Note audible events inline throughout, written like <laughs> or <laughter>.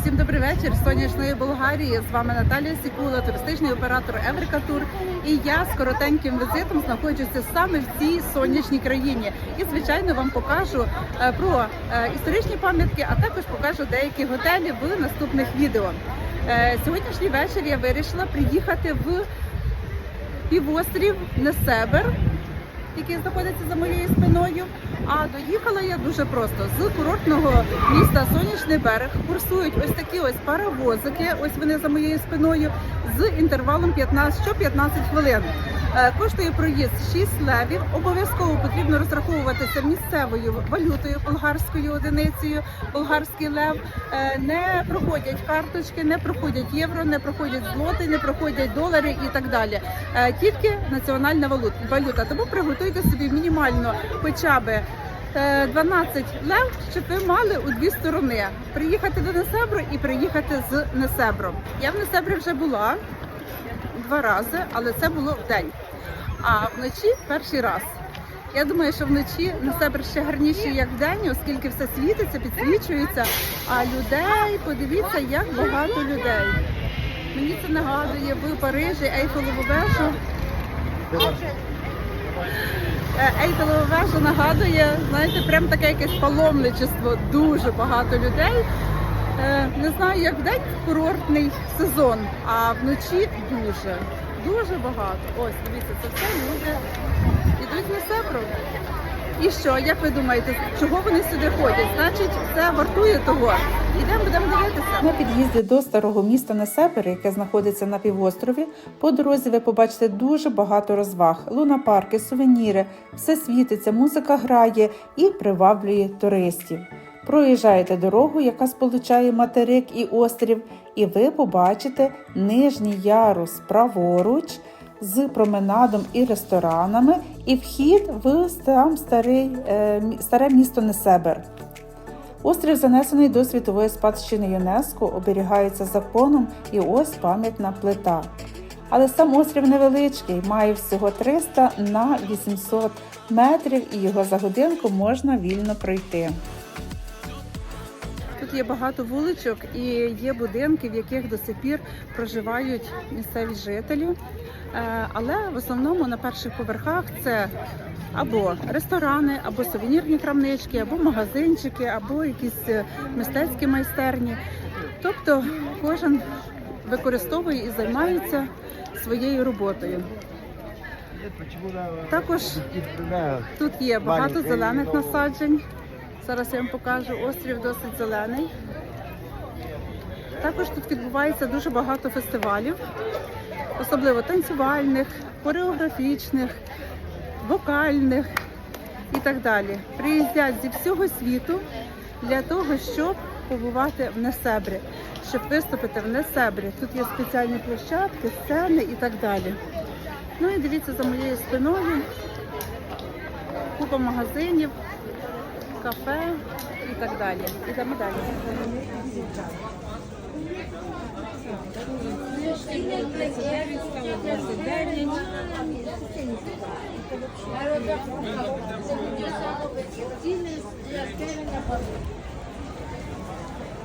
Усім добрий вечір з сонячної Болгарії. З вами Наталія Сікула, туристичний оператор Еврика Тур. І я з коротеньким візитом знаходжуся саме в цій сонячній країні. І звичайно вам покажу е, про е, історичні пам'ятки, а також покажу деякі готелі в наступних відео. Е, Сьогоднішній вечір я вирішила приїхати в півострів Несебер, який знаходиться за моєю спиною. А доїхала я дуже просто з курортного міста Сонячний берег. Курсують ось такі ось паровозики. Ось вони за моєю спиною з інтервалом 15, що 15 хвилин. Е, Коштує проїзд 6 левів. Обов'язково потрібно розраховуватися місцевою валютою, болгарською одиницею, болгарський лев. Е, Не проходять карточки, не проходять євро, не проходять злоти, не проходять долари і так далі. Е, Тільки національна валюта. Тому приготуйте собі мінімально хоча е, 12 лев, щоб ви мали у дві сторони. Приїхати до Несебру і приїхати з Несебру. Я в Несебрі вже була два рази, але це було в день. А вночі перший раз. Я думаю, що вночі Несебр ще гарніший, як вдень, оскільки все світиться, підсвічується. А людей, подивіться, як багато людей. Мені це нагадує в Парижі Ейфелеву вежу. Е, Ейфелева вежа нагадує, знаєте, прям таке якесь паломничество. Дуже багато людей. Е, Не знаю, як в день курортний сезон, а вночі дуже, дуже багато. Ось, дивіться, це все люди йдуть на Сепру. І що, як ви думаєте, чого вони сюди ходять? Значить, це вартує того. Ідемо, будемо дивитися. На під'їзді до старого міста Несепер, яке знаходиться на півострові, по дорозі ви побачите дуже багато розваг: лунапарки, сувеніри, все світиться, музика грає і приваблює туристів. Проїжджаєте дорогу, яка сполучає материк і острів, і ви побачите нижній ярус праворуч з променадом і ресторанами, і вхід в сам старий, е, старе місто Несебер. Острів занесений до світової спадщини ЮНЕСКО, оберігається законом і ось пам'ятна плита. Але сам острів невеличкий, має всього 300 на 800 метрів, і його за годинку можна вільно пройти. Є багато вуличок і є будинки, в яких до сих пір проживають місцеві жителі. Е, Але в основному на перших поверхах це або ресторани, або сувенірні крамнички, або магазинчики, або якісь е, мистецькі майстерні. Тобто кожен використовує і займається своєю роботою. Також Тут є багато зелених насаджень. Зараз я вам покажу. Острів досить зелений. Також тут відбувається дуже багато фестивалів, особливо танцювальних, хореографічних, вокальних і так далі. Приїздять зі всього світу для того, щоб побувати в Несебрі, щоб виступити в Несебрі. Тут є спеціальні площадки, сцени і так далі. Ну і дивіться за моєю спиною купа магазинів, кафе і так далі. Ідемо далі.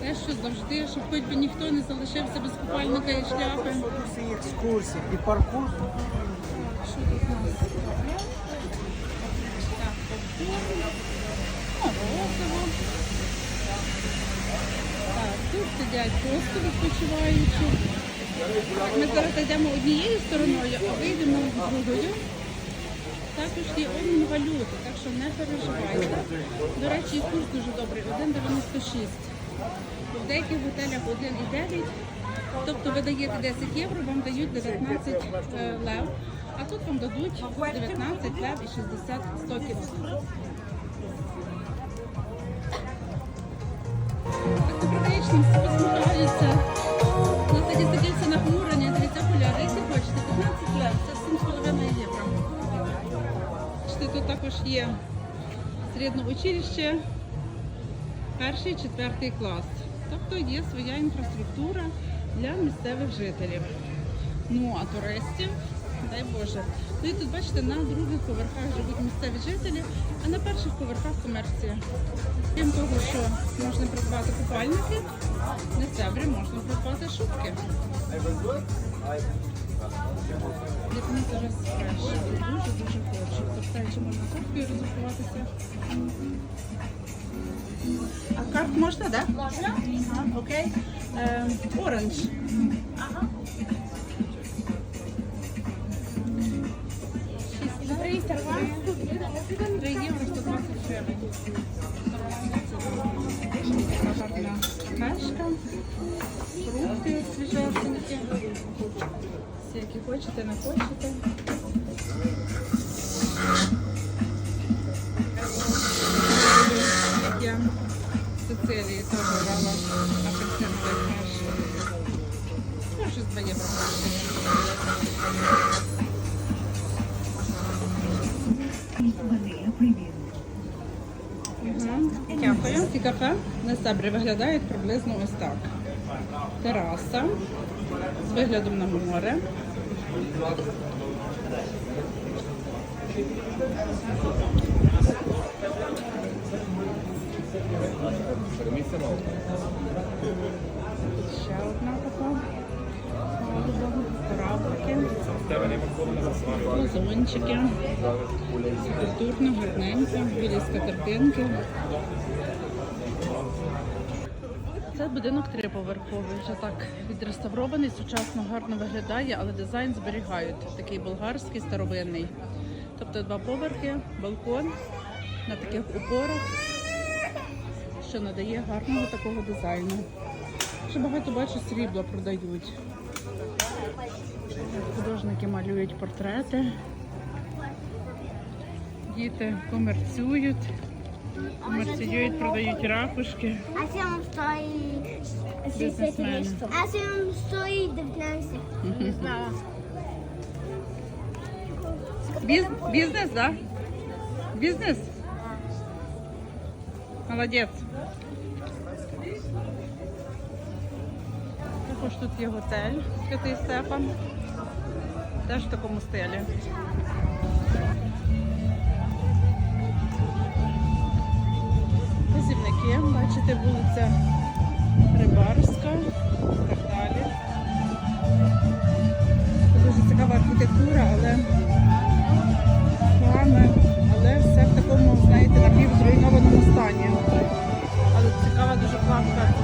Те, що завжди, щоб хоч би ніхто не залишився без купальника і шляпи. Екскурсії, екскурсії і паркур. Що тут у нас? Так, попкорн. О, морозиво. Так, тут сидять просто відпочиваючи. Так, ми зараз йдемо однією стороною, а вийдемо другою. Також є обмін валюти, так що не переживайте. До речі, і курс дуже добрий, 1,96. В деяких готелях 1,9. Тобто ви даєте 10 євро, вам дають 19 е, лев, а тут вам дадуть 19 лев і 60 стоків. Добродечно, всі посміхаються. Тоді сидіться нахмурені, дивіться окуляри, які хочете, 15 лев, це 7,5 євро. Тут також є середнє училище, перший, четвертий клас. Тобто є своя інфраструктура для місцевих жителів. Ну а туристів дай Боже. Ну і тут, бачите, на других поверхах живуть місцеві жителі, а на перших поверхах комерція. Крім того, що можна придбати купальники, на себе можна придбати шубки. Як мені зараз спрашиваю, дуже-дуже хочу. Тобто, чи можна картою розрахуватися? А карт можна, так? Да? Можна. Ага, окей. Е, оранж. Ага. 3 євро 120. Кашка, фрукти свіжесенькі. Всі, які хочете, не хочете. Ці кафе на Сабрі виглядають приблизно ось так. Тераса з виглядом на море. Ще одна. Палуба, кораблики, вазончики. Культурно, гарненько, білі скатертинки. Це будинок триповерховий, вже так відреставрований, сучасно гарно виглядає, але дизайн зберігають. Такий болгарський, старовинний. Тобто два поверхи, балкон на таких упорах, що надає гарного такого дизайну. Ще багато бачу, срібла продають. Художники малюють портрети. Діти комерцюють, комерціюють, продають ракушки. А це вам стоїть Бізнесмени. А це вам стоїть 19. Не знала. Біз, бізнес, да? Бізнес? Молодець. Також тут є готель Святий Стефан. Теж в такому стилі. Вказівники, бачите, вулиця Рибарська і так далі. Дуже цікава архітектура, але плани, але все в такому, знаєте, напівзруйнованому стані. Але цікава дуже кладка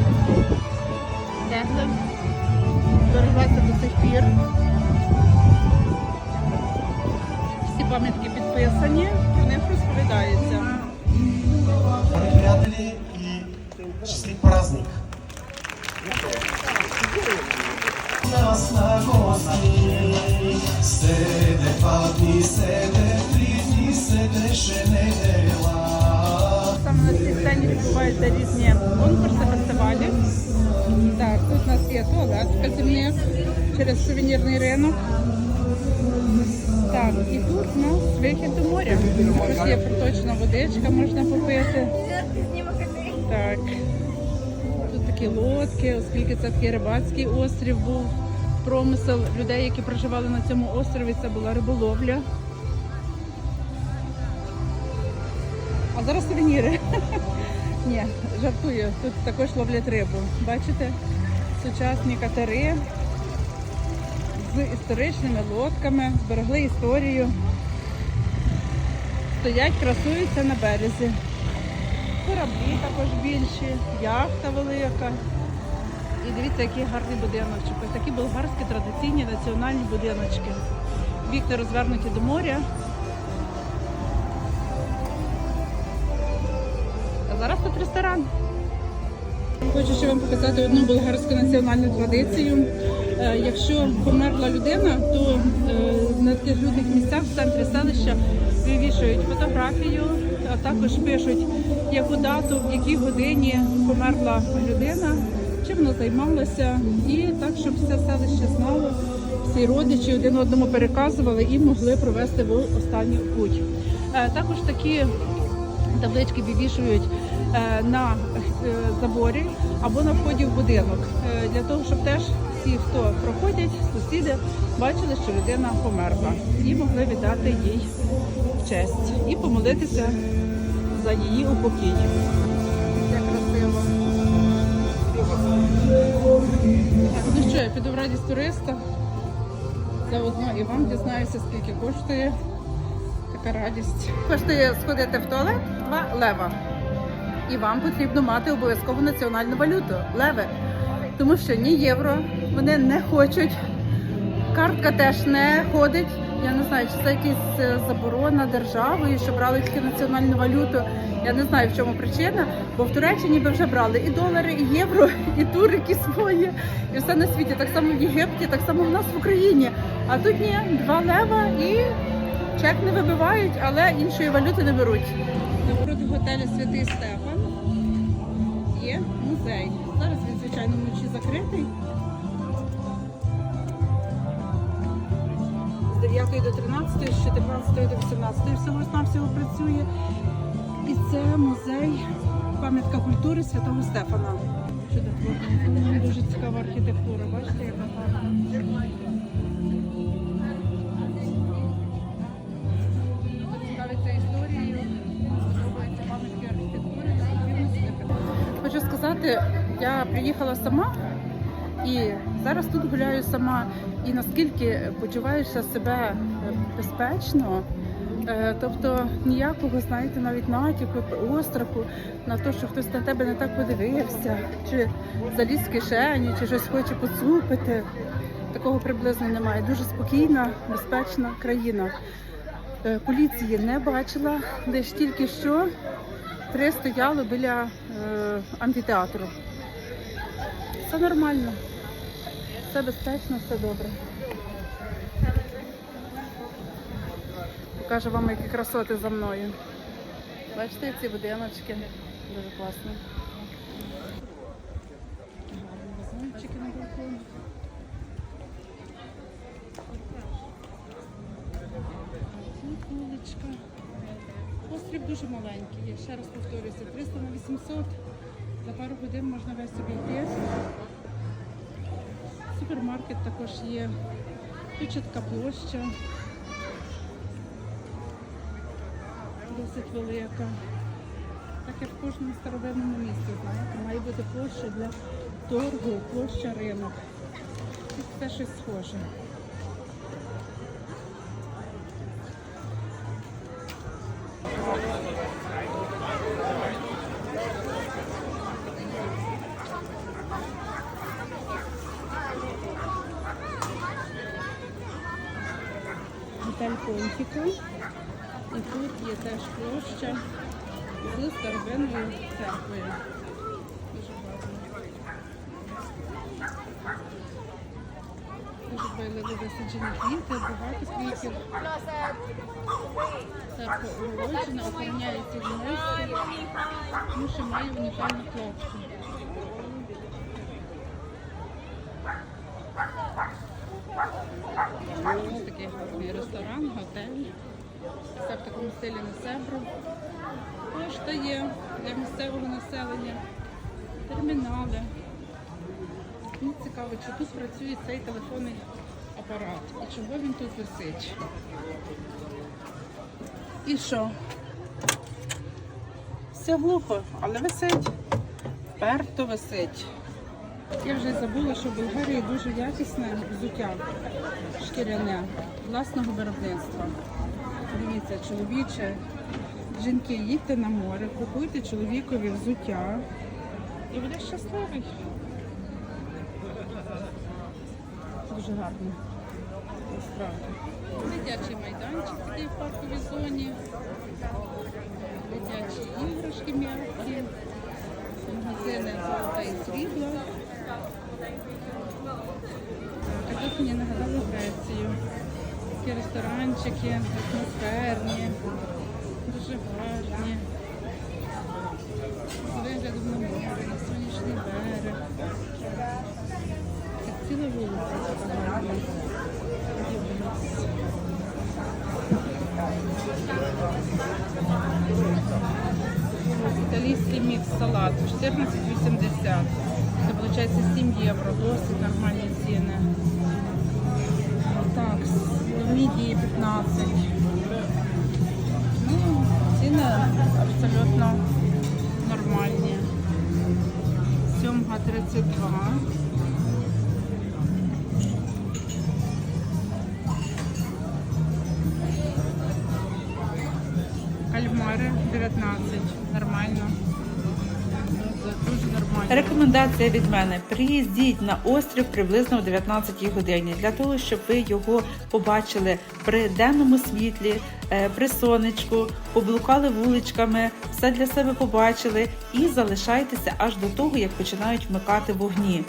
цегли. Збереглася до сих пір. Всі пам'ятки підписані, про них розповідається. приятели и счастлив праздник. Nas na gosти, седе два дни, седе три дни, седе ще недела. Саме на цій сцені відбуваються різні конкурси, фестивалі. Так, тут у нас є туалет вказівник через сувенірний ринок. Так, і тут у нас вихід до моря. Тут є проточна водичка, можна попити. Так. Тут такі лодки, оскільки це такий рибацький острів був. Промисел людей, які проживали на цьому острові, це була риболовля. А зараз сувеніри. <laughs> Ні, жартую. Тут також ловлять рибу. Бачите? Сучасні катери з історичними лодками, зберегли історію. Стоять, красуються на березі. Кораблі також більші, яхта велика. І дивіться, який гарний будиночок. Ось такі болгарські традиційні національні будиночки. Вікна розвернуті до моря. А зараз тут ресторан. Хочу ще вам показати одну болгарську національну традицію. Е, Якщо померла людина, то е, на тих людних місцях в центрі селища вивішують фотографію, а також пишуть, яку дату, в якій годині померла людина, чим вона займалася, і так, щоб все селище знало, всі родичі один одному переказували і могли провести в останню путь. Е, Також такі таблички вивішують е, на е, заборі або на вході в будинок, для того, щоб теж всі, хто проходять, сусіди, бачили, що людина померла, і могли віддати їй честь і помолитися за її упокій. Як красиво. Ну що, я піду в радість туриста. Заодно і вам дізнаюся, скільки коштує така радість. Коштує сходити в туалет 2 лева. І вам потрібно мати обов'язково національну валюту леви. Тому що ні євро вони не хочуть. Картка теж не ходить. Я не знаю, чи це якась е, заборона державою, що брали тільки національну валюту. Я не знаю, в чому причина, бо в Туреччині би вже брали і долари, і євро, <laughs> і турики свої, і все на світі. Так само в Єгипті, так само в нас в Україні. А тут ні, два лева і чек не вибивають, але іншої валюти не беруть. Напроти готелю Святий Стефан є музей. Зараз він, звичайно, вночі закритий. 9 до 13, з 14 до 18 всього ж навсього працює. І це музей, пам'ятка культури Святого Стефана. Чудотворно. Дуже цікава архітектура, бачите, яка гарна. Хочу сказати, я приїхала сама і зараз тут гуляю сама. І наскільки почуваєшся себе безпечно, Е, тобто ніякого, знаєте, навіть натяку, остраху на те, що хтось на тебе не так подивився, чи заліз в кишеню, чи щось хоче поцупити. Такого приблизно немає. Дуже спокійна, безпечна країна. Е, Поліції не бачила, лише тільки що три стояли біля е, амфітеатру. Все нормально, все безпечно, все добре. Покажу вам, які красоти за мною. Бачите, ці будиночки дуже класно. Вазончики на балконі. Тут вуличка. Острів дуже маленький. Я ще раз повторюся, 300 на 800. За пару годин можна весь обійти. Супермаркет також є. Чітка площа. досить велика. Так як в кожному старовинному місті, знаєте, має бути площа для торгу, площа ринок. Тут все щось схоже. Готель І тут є теж площа з старовинною церквою. Дуже гарно. Дуже висаджені квіти, багато квітів. Церква огороджена, охороняється ЮНЕСКО, тому що має унікальну площу. Такий гарний ресторан, готель. Все в такому стилі Несебро. Пошта є для місцевого населення, термінали. Мені цікаво, чи тут працює цей телефонний апарат і чого він тут висить. І що? Все глухо, але висить. Вперто висить. Я вже забула, що в Болгарії дуже якісне взуття шкіряне власного виробництва. Дивіться, чоловіче, жінки, їдьте на море, купуйте чоловікові взуття і буде щасливий. Дуже гарно. Дитячий майданчик такий в парковій зоні. Дитячі іграшки м'які, магазини золота і срібла. Так, тут мені нагадали Грецію. Такі ресторанчики, атмосферні, дуже гарні. З виглядом на море, на сонячний берег. Так ціла вулиця така гарна. Італійський мікс салат 14,80. Це виходить 7 євро, досить нормальні ціни. Так, мідії 15. Ну, ціни абсолютно нормальні. Сьомга 32. Кальмари 19. Нормально. Дуже нормально. Рекомендація від мене: приїздіть на острів приблизно о 19 годині для того, щоб ви його побачили при денному світлі, е, при сонечку, поблукали вуличками, все для себе побачили і залишайтеся аж до того, як починають вмикати вогні.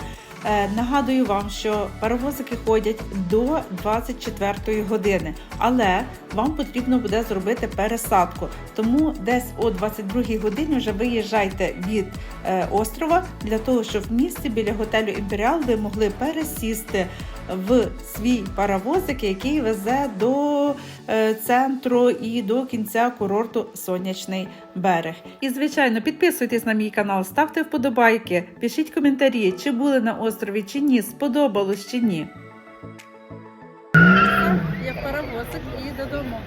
Е, Нагадую вам, що паровозики ходять до 24 години, але вам потрібно буде зробити пересадку. Тому десь о 22 годині вже виїжджайте від е, острова для того, щоб в місті біля готелю Імперіал ви могли пересісти в свій паровозик, який везе до е, центру і до кінця курорту Сонячний берег. І звичайно, підписуйтесь на мій канал, ставте вподобайки, пишіть коментарі, чи були на острові, чи ні, сподобалось чи ні. Я паровозик і додому.